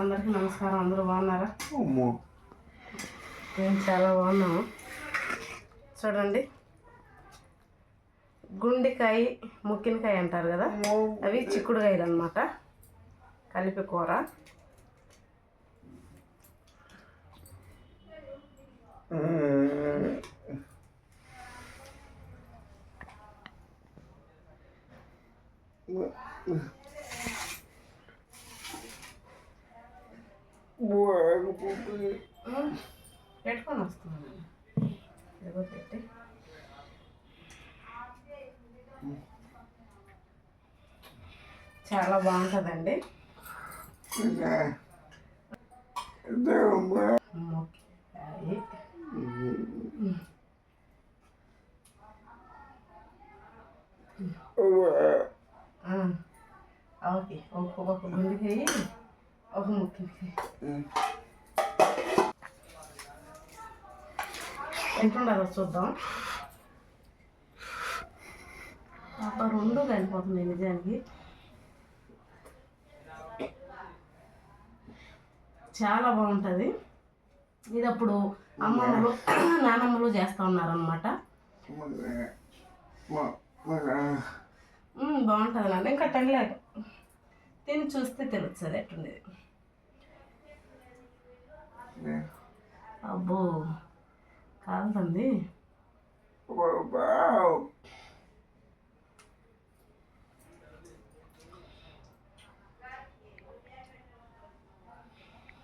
అందరికీ నమస్కారం. అందరూ బాగున్నారా? మేము చాలా బాగున్నాము. చూడండి. గుండెకాయ ముక్కినకాయ అంటారు కదా? అవి చిక్కుడుకాయలు అనమాట కలిపి కూర. ఉమ్, పెట్టుకొని వస్తున్నాను. ఇదిగో పెట్టి. చాలా బాగుంటుందండి. ఓకే. ఒక ముక్కినకాయ ఎంతుండదో చూద్దాం ఒక రెండు కలిపోతున్నాయి నిజానికి. చాలా బాగుంటుంది. ఇది అప్పుడు అమ్మమ్మలు నానమ్మలు చేస్తూ ఉన్నారనమాట బాగుంటుంది నాన్న. ఇంకా తినలేదు. తిని చూస్తే తెలుస్తుంది ఎట్టుండేది అబ్బో కాలుతుంది.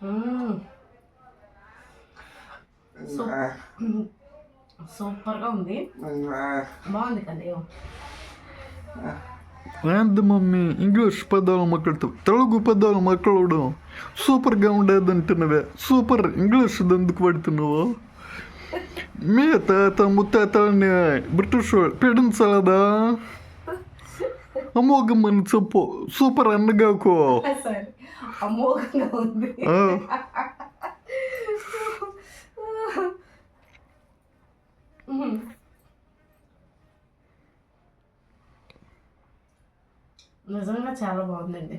మ్మ్. సూపర్గా ఉంది. బాగుంది కదా ఏంది మమ్మీ ఇంగ్లీష్ పదాలు మాట్లాడతావు తెలుగు పదాలు మాట్లాడడం సూపర్గా ఉండేదంటున్నవే. సూపర్ ఇంగ్లీష్ ఎందుకు పడుతున్నావు మీ తాత ముత్తాతని బ్రిటిష్ పీడించలేదా? అమోఘమని చెప్పు. సూపర్ అన్నగాకు అమోఘంగా ఉంది ఆ, మ్మ్. నిజంగా చాలా బాగుందండి.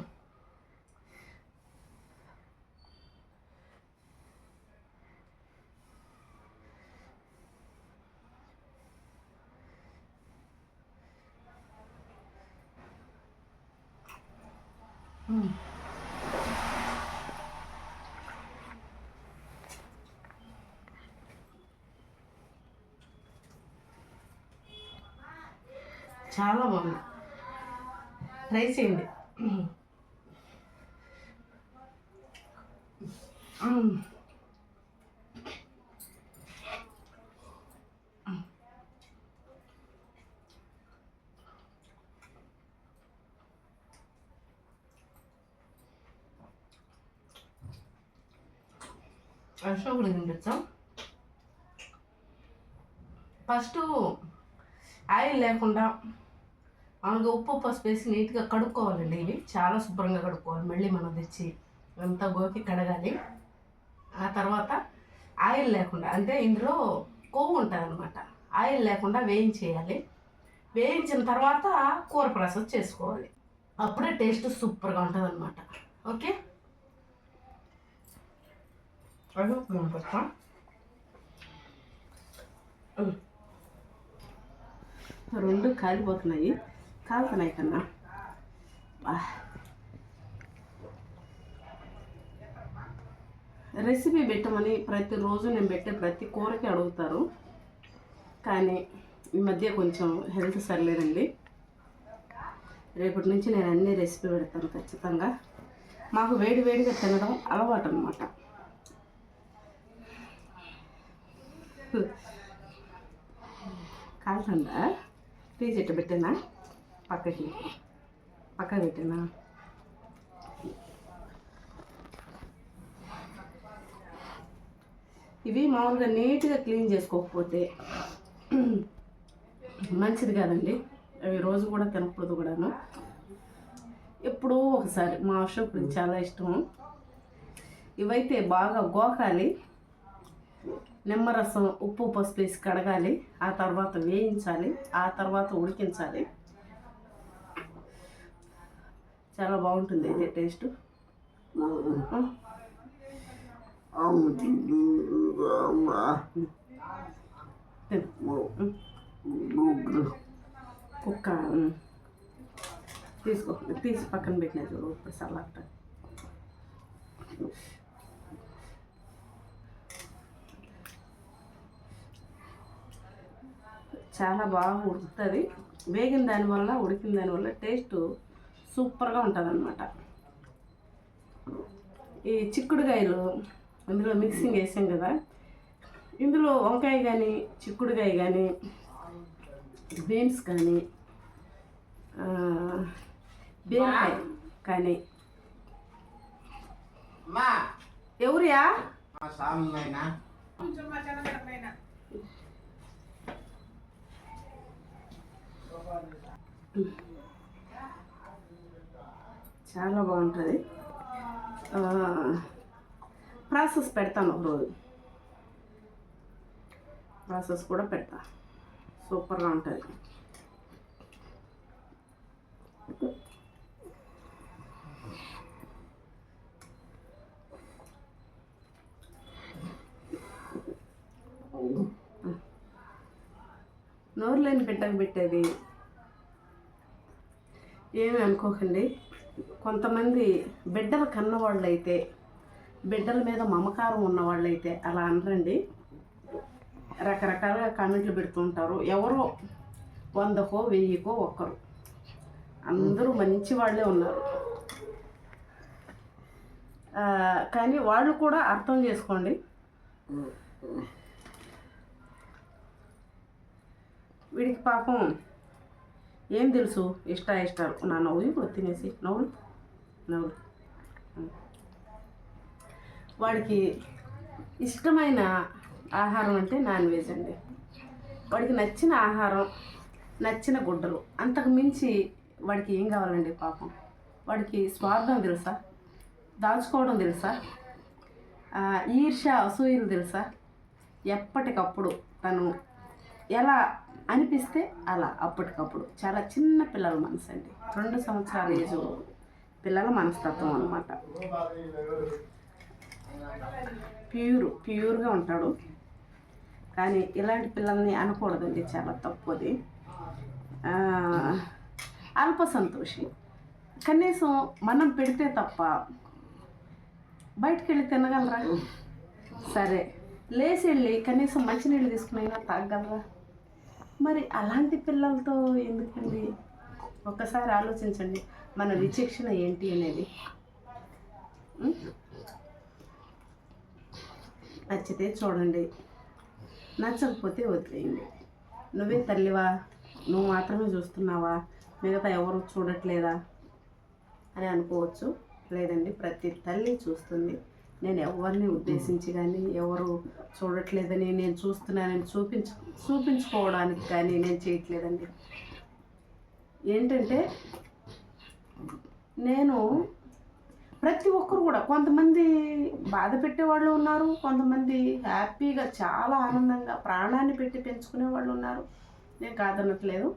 చాలా బాగుంది. ట్రై చేయండి మ్మ్. అశోకుడు తినిపించాం ఫస్ట్ ఆయిల్ లేకుండా మామూలుగా ఉప్పు పసుపు వేసి నీట్గా కడుక్కోవాలండి ఇవి. చాలా శుభ్రంగా కడుక్కోవాలి. మళ్ళీ మనం తెచ్చి అంతా గోకి కడగాలి. ఆ తర్వాత ఆయిల్ లేకుండా అంటే ఇందులో కొవ్వు ఉంటుంది అనమాట ఆయిల్ లేకుండా వేయించేయాలి. వేయించిన తర్వాత కూర ప్రాసెస్ చేసుకోవాలి. అప్పుడే టేస్ట్ సూపర్గా ఉంటుంది అనమాట ఓకే రెండు కాలిపోతున్నాయి. కాలుతున్నాయి రెసిపీ పెట్టమని ప్రతిరోజు నేను పెట్టే ప్రతి కూరకి అడుగుతారు. కానీ ఈ మధ్య కొంచెం హెల్త్ సరిలేదండి. రేపటి నుంచి నేను అన్ని రెసిపీ పెడతాను ఖచ్చితంగా. మాకు వేడి వేడిగా తినడం అలవాటు అనమాట కాలుతుందా తీసి ఇట్ట పెట్టానా? పక్కకి. పక్కకి పెట్టానా ఇవి మామూలుగా నీట్గా క్లీన్ చేసుకోకపోతే మంచిది కాదండి. అవి రోజు కూడా తినకూడదు కూడాను. ఎప్పుడూ ఒకసారి మా అశోకుడు చాలా ఇష్టం ఇవైతే బాగా గోకాలి. నిమ్మరసం ఉప్పు పసుపు వేసి కడగాలి. ఆ తర్వాత వేయించాలి. ఆ తర్వాత ఉడికించాలి. చాలా బాగుంటుంది ఇది టేస్ట్. కుక్క. తీసుకో తీసి పక్కన పెట్టిన చూడు ఇప్పుడు సలాట్ చాలా బాగా ఉడుకుతుంది. వేగిన దానివల్ల ఉడికిన దానివల్ల టేస్ట్ సూపర్గా ఉంటుంది అనమాట ఈ చిక్కుడుకాయలు అందులో మిక్సింగ్ వేసాం కదా. ఇందులో వంకాయ కానీ చిక్కుడుకాయ కానీ బీన్స్ కానీ బీరకాయ కానీ. ఎవరియా? స్వామినైనా చాలా బాగుంటుంది. ప్రాసెస్ పెడతాను ఒక రోజు ప్రాసెస్ కూడా పెడతా. సూపర్గా ఉంటుంది. నోరు లేని బిడ్డకు పెట్టేది. ఏమి అనుకోకండి. కొంతమంది బిడ్డలు కన్నవాళ్ళైతే బిడ్డల మీద మమకారం ఉన్నవాళ్ళైతే అలా అనరండి. రకరకాలుగా కామెంట్లు పెడుతుంటారు ఎవరో వందకో వెయ్యికో ఒక్కరు. అందరూ మంచి వాళ్ళే ఉన్నారు. కానీ వాళ్ళు కూడా అర్థం చేసుకోండి. వీడికి పాపం ఏం తెలుసు? ఇష్ట ఇష్టాలు నా నవ్వు ఇప్పుడు తినేసి. నవ్వులు? నవ్వులు. వాడికి ఇష్టమైన ఆహారం అంటే నాన్ వెజ్ అండి. వాడికి నచ్చిన ఆహారం నచ్చిన గుడ్డలు. అంతకు మించి వాడికి ఏం కావాలండి పాపం? వాడికి స్వార్థం తెలుసా? దాచుకోవడం తెలుసా? ఈర్ష ఈర్ష్య అసూయలు తెలుసా? ఎప్పటికప్పుడు తను ఎలా అనిపిస్తే అలా అప్పటికప్పుడు. చాలా చిన్న పిల్లల మనసు అండి రెండు సంవత్సరాల ఏజ్ పిల్లల మనస్తత్వం అనమాట ప్యూర్ ప్యూర్గా ఉంటాడు. కానీ ఇలాంటి పిల్లల్ని అనకూడదండి. చాలా తప్పు అది అల్ప సంతోషి. కనీసం మనం పెడితే తప్ప బయటకు వెళ్ళి తినగలరా? సరే. లేచి వెళ్ళి కనీసం మంచినీళ్ళు తీసుకునైనా తాగగలరా? మరి అలాంటి పిల్లలతో ఎందుకండి? ఒక్కసారి ఆలోచించండి. మన విచక్షణ ఏంటి అనేది. నచ్చితే చూడండి. నచ్చకపోతే వదిలేయండి. నువ్వే తల్లివా? నువ్వు మాత్రమే చూస్తున్నావా? మిగతా ఎవరు చూడట్లేదా? అని అనుకోవచ్చు. లేదండి ప్రతి తల్లి చూస్తుంది. నేను ఎవరిని ఉద్దేశించి కానీ ఎవరు చూడట్లేదని నేను చూస్తున్నానని చూపించు చూపించుకోవడానికి కానీ నేను చేయట్లేదండి. ఏంటంటే నేను ప్రతి ఒక్కరు కూడా కొంతమంది బాధ పెట్టేవాళ్ళు ఉన్నారు కొంతమంది హ్యాపీగా చాలా ఆనందంగా ప్రాణాన్ని పెట్టి పెంచుకునే వాళ్ళు ఉన్నారు. నేను కాదనట్లేదు.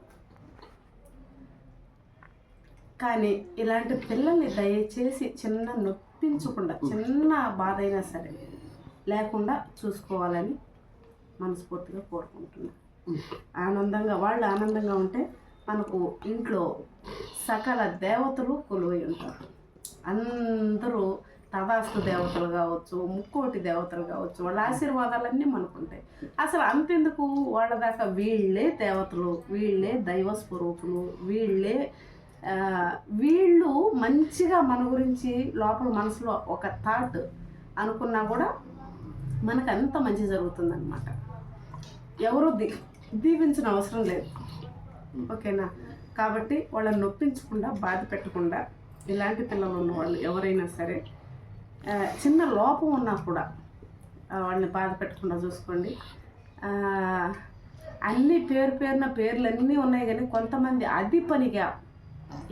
కానీ ఇలాంటి పిల్లల్ని దయచేసి చిన్న నొప్పి నొప్పించకుండా చిన్న బాధ అయినా సరే లేకుండా చూసుకోవాలని మనస్ఫూర్తిగా కోరుకుంటున్నాను ఆనందంగా వాళ్ళు ఆనందంగా ఉంటే మనకు ఇంట్లో సకల దేవతలు కొలువై ఉంటారు. అందరూ తదాస్తు దేవతలు కావచ్చు ముక్కోటి దేవతలు కావచ్చు వాళ్ళ ఆశీర్వాదాలన్నీ మనకు ఉంటాయి అసలు అంతెందుకు? వాళ్ళ దాకా వీళ్ళే దేవతలు వీళ్ళే దైవ స్వరూపులు వీళ్ళే వీళ్ళు మంచిగా మన గురించి లోపల మనసులో ఒక థాట్ అనుకున్నా కూడా మనకు అంత మంచి జరుగుతుందన్నమాట. ఎవరు దీ దీవించిన అవసరం లేదు. ఓకేనా? కాబట్టి వాళ్ళని నొప్పించకుండా బాధ పెట్టకుండా ఇలాంటి పిల్లలు ఉన్న వాళ్ళు ఎవరైనా సరే చిన్న లోపం ఉన్నా కూడా వాళ్ళని బాధ పెట్టకుండా చూసుకోండి. అన్ని పేరు పేరున పేర్లు అన్నీ ఉన్నాయి కానీ కొంతమంది అది పనిగా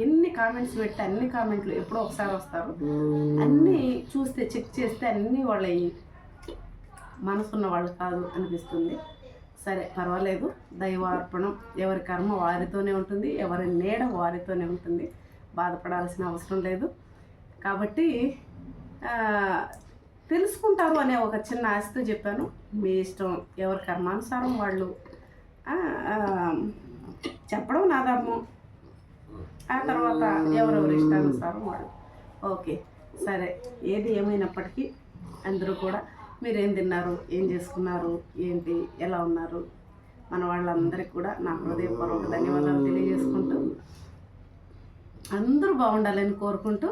ఎన్ని కామెంట్స్ పెడితే అన్ని కామెంట్లు ఎప్పుడో ఒకసారి వస్తారు. అన్నీ చూస్తే చెక్ చేస్తే అన్నీ వాళ్ళ మనసున్న వాళ్ళు కాదు అనిపిస్తుంది. సరే పర్వాలేదు. దైవార్పణం ఎవరి కర్మ వారితోనే ఉంటుంది ఎవరి నీడ వారితోనే ఉంటుంది. బాధపడాల్సిన అవసరం లేదు. కాబట్టి తెలుసుకుంటారు అనే ఒక చిన్న ఆశతో చెప్పాను. మీ ఇష్టం ఎవరి కర్మానుసారం వాళ్ళు చెప్పడం నా ధర్మం. ఎవరెవరి ఇష్టానుసారం వాళ్ళు. ఓకే సరే. ఏది ఏమైనప్పటికీ అందరూ కూడా మీరు ఏం తిన్నారు ఏం చేసుకున్నారు ఏంటి ఎలా ఉన్నారు? మన వాళ్ళందరికీ కూడా నా హృదయపూర్వక ధన్యవాదాలు తెలియజేసుకుంటూ అందరూ బాగుండాలని కోరుకుంటూ